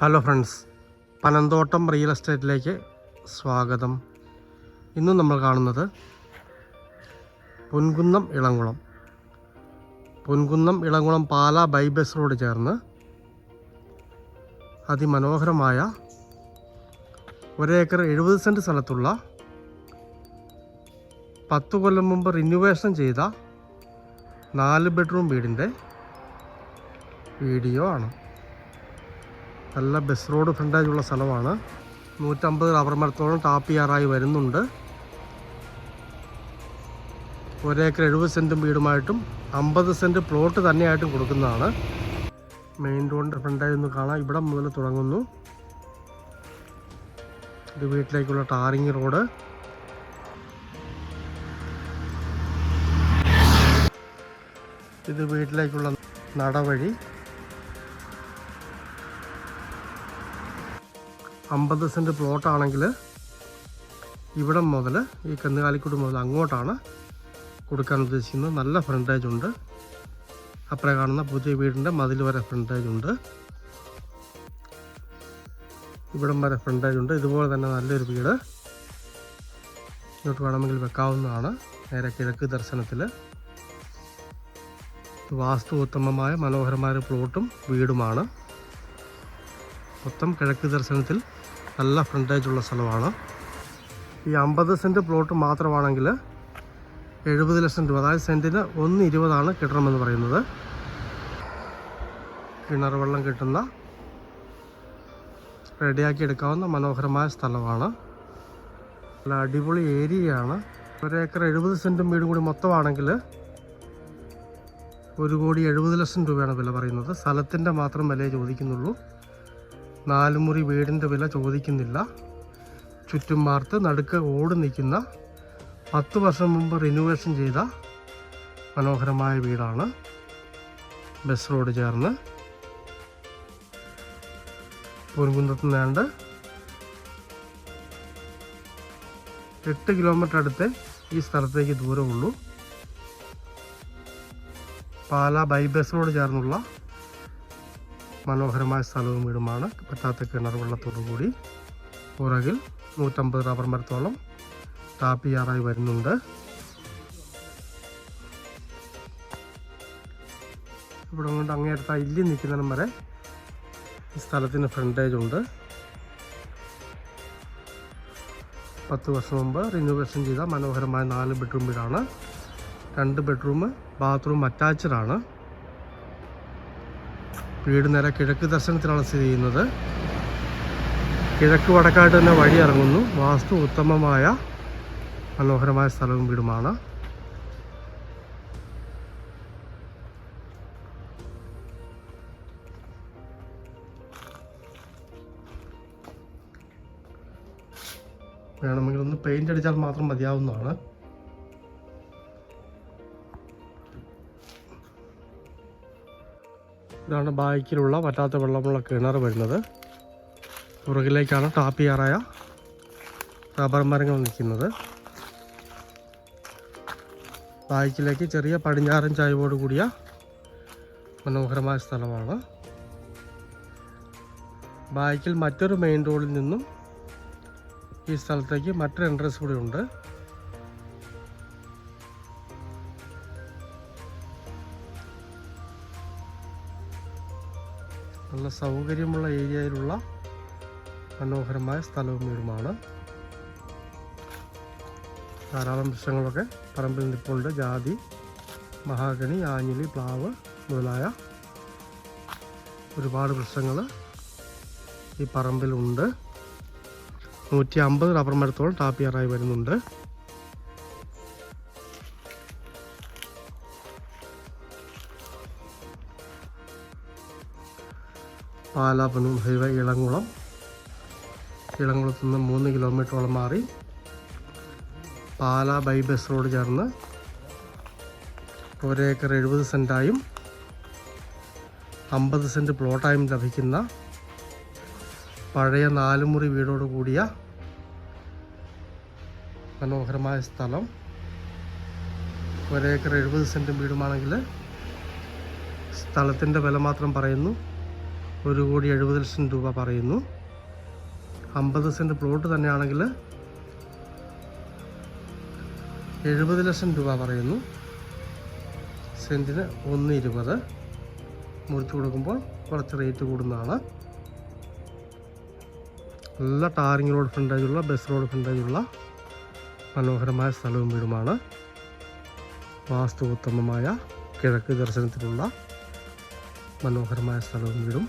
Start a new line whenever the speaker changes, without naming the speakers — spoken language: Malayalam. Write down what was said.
ഹലോ ഫ്രണ്ട്സ് പനന്തോട്ടം റിയൽ എസ്റ്റേറ്റിലേക്ക് സ്വാഗതം. ഇന്ന് നമ്മൾ കാണുന്നത് പൊൻകുന്നം ഇളങ്കുളം പൊൻകുന്നം ഇളങ്കുളം പാല ബൈബസ് റോഡ് ചേർന്ന് അതിമനോഹരമായ ഒരേക്കർ എഴുപത് സെന്റ് സ്ഥലത്തുള്ള പത്ത് കൊല്ലം മുമ്പ് റിന്യൂവേഷൻ ചെയ്ത നാല് ബെഡ്റൂം വീടിന്റെ വീഡിയോ ആണ്. നല്ല ബസ് റോഡ് ഫ്രണ്ടേജ് ഉള്ള സ്ഥലമാണ്. നൂറ്റമ്പത് റബ്ബർ മരത്തോളം ടാപ്പ് ചെയ്യാറായി വരുന്നുണ്ട്. ഒരേക്കർ എഴുപത് സെന്റും വീടുമായിട്ടും അമ്പത് സെന്റ് പ്ലോട്ട് തന്നെയായിട്ടും കൊടുക്കുന്നതാണ്. മെയിൻ റോഡിന്റെ ഫ്രണ്ടേജ് ഒന്ന് കാണാം. ഇവിടെ മുതൽ തുടങ്ങുന്നു. ഇത് വീട്ടിലേക്കുള്ള ടാറിങ് റോഡ്. ഇത് വീട്ടിലേക്കുള്ള നടവഴി അമ്പത് സെന്റ് പ്ലോട്ടാണെങ്കിൽ ഇവിടം മുതൽ ഈ കന്നുകാലിക്കൂട് മുതൽ അങ്ങോട്ടാണ് കൊടുക്കാൻ ഉദ്ദേശിക്കുന്നത്. നല്ല ഫ്രണ്ടേജ് ഉണ്ട്. അപ്പുറം കാണുന്ന പുതിയ വീടിന്റെ മതിൽ വരെ ഫ്രണ്ടേജ് ഉണ്ട്. ഇവിടം വരെ ഫ്രണ്ടേജ് ഉണ്ട്. ഇതുപോലെ തന്നെ നല്ലൊരു വീട്. ഇങ്ങോട്ട് വേണമെങ്കിൽ വെക്കാവുന്നതാണ്. നേരെ കിഴക്ക് ദർശനത്തിൽ വാസ്തു ഉത്തമമായ മനോഹരമായ പ്ലോട്ടും വീടുമാണ്. മൊത്തം കിഴക്ക് ദർശനത്തിൽ നല്ല ഫ്രണ്ടേജ് ഉള്ള സ്ഥലമാണ്. ഈ അമ്പത് സെന്റ് പ്ലോട്ട് മാത്രമാണെങ്കിൽ എഴുപത് ലക്ഷം രൂപ അതായത് സെന്റിന് ഒന്ന് ഇരുപതാണ് കിട്ടണമെന്ന് പറയുന്നത്. കിണർ വെള്ളം കിട്ടുന്ന റെഡിയാക്കി എടുക്കാവുന്ന മനോഹരമായ സ്ഥലമാണ്. നല്ല അടിപൊളി ഏരിയയാണ്. ഒരേക്കർ എഴുപത് സെന്റും വീടും കൂടി മൊത്തമാണെങ്കിൽ ഒരു കോടി എഴുപത് ലക്ഷം രൂപയാണ് വില പറയുന്നത്. സ്ഥലത്തിന്റെ മാത്രം വിലയെ ചോദിക്കുന്നുള്ളൂ. നാല് മുറി വീടിന്റെ വില ചോദിക്കുന്നില്ല. ചുറ്റും മാർത്ത് നടുക്ക് ഓട് നിൽക്കുന്ന പത്ത് വർഷം മുമ്പ് റിനോവേഷൻ ചെയ്ത മനോഹരമായ വീടാണ്. ബസ് റോഡ് ചേർന്ന് പൊൻകുന്നത്ത് നിന്നാണ്ട് എട്ട് കിലോമീറ്റർ അടുത്ത് ഈ സ്ഥലത്തേക്ക് ദൂരമുള്ളൂ. പാല ബൈ ബസ് റോഡ് ചേർന്നുള്ള മനോഹരമായ സ്ഥലവും വീടുമാണ്. പറ്റാത്ത കിണർ വെള്ളത്തോടുകൂടി പുറകിൽ നൂറ്റമ്പത് റബ്ബർ മരത്തോളം ടാപ്പ് വരുന്നുണ്ട്. ഇവിടെ കൊണ്ട് അങ്ങേയടുത്ത ഇല്ലി നിൽക്കുന്നിടം വരെ ഈ സ്ഥലത്തിന് ഫ്രണ്ടേജ് ഉണ്ട്. പത്ത് വർഷം മുമ്പ് റിനോവേഷൻ ചെയ്ത മനോഹരമായ നാല് ബെഡ്റൂം വീടാണ്. രണ്ട് ബെഡ്റൂം ബാത്റൂം ആണ്. വീട് നേരെ കിഴക്ക് ദർശനത്തിലാണ് സ്ഥിതി ചെയ്യുന്നത്. കിഴക്ക് വടക്കായിട്ട് തന്നെ വഴി ഇറങ്ങുന്നു. വാസ്തു ഉത്തമമായ മനോഹരമായ സ്ഥലവും വീടുമാണ്. വേണമെങ്കിൽ ഒന്ന് പെയിന്റ് അടിച്ചാൽ മാത്രം മതിയാവുന്നതാണ്. ഇതാണ് ബാക്കിലുള്ള വറ്റാത്ത വെള്ളമുള്ള കിണർ വരുന്നത്. പുറകിലേക്കാണ് ടാപ്പ് റബ്ബർ മരങ്ങൾ നിൽക്കുന്നത്. ബാക്കിലേക്ക് ചെറിയ പടിഞ്ഞാറൻ ചായവോട് കൂടിയ മനോഹരമായ സ്ഥലമാണ്. ബാക്കിൽ മറ്റൊരു മെയിൻ റോഡിൽ നിന്നും ഈ സ്ഥലത്തേക്ക് മറ്റൊരു എൻട്രൻസ് കൂടി ഉണ്ട്. നല്ല സൗകര്യമുള്ള ഏരിയയിലുള്ള മനോഹരമായ സ്ഥലവും വീടുമാണ് ധാരാളം വൃക്ഷങ്ങളൊക്കെ പറമ്പിൽ നിൽപ്പുണ്ട് ജാതി മഹാഗണി ആഞ്ഞിലി പ്ലാവ് മുതലായ ഒരുപാട് വൃക്ഷങ്ങൾ ഈ പറമ്പിലുണ്ട്. നൂറ്റി അമ്പത് റബ്ബർ മരത്തോളം ടാപ്പിയറായി വരുന്നുണ്ട്. പാലാപനം ഹൈവേ ഇളങ്കുളം ഇളങ്കുളത്ത് നിന്ന് മൂന്ന് കിലോമീറ്ററോളം മാറി പാല ബൈബസ് റോഡ് ചേർന്ന് ഒരേക്കർ എഴുപത് സെന്റായും അമ്പത് സെന്റ് പ്ലോട്ടായും ലഭിക്കുന്ന പഴയ നാലുമുറി വീടോട് കൂടിയ മനോഹരമായ സ്ഥലം. ഒരേക്കർ എഴുപത് സെന്റും വീടുമാണെങ്കിൽ സ്ഥലത്തിന്റെ വില മാത്രം പറയുന്നു. ഒരു കോടി എഴുപത് ലക്ഷം രൂപ പറയുന്നു. അമ്പത് സെന്റ് പ്ലോട്ട് തന്നെയാണെങ്കിൽ എഴുപത് ലക്ഷം രൂപ പറയുന്നു. സെന്റിന് ഒന്ന് ഇരുപത്. മുറിച്ച് കൊടുക്കുമ്പോൾ കുറച്ച് റേറ്റ് കൂടുന്നതാണ്. നല്ല ടാറിങ് റോഡ് ഫ്രണ്ടേജുള്ള ബസ് റോഡ് ഫ്രണ്ടേജുള്ള മനോഹരമായ സ്ഥലവും വീടുമാണ്. വാസ്തു ഉത്തമമായ കിഴക്ക് ദർശനത്തിലുള്ള മനോഹരമായ സ്ഥലവും വീടും.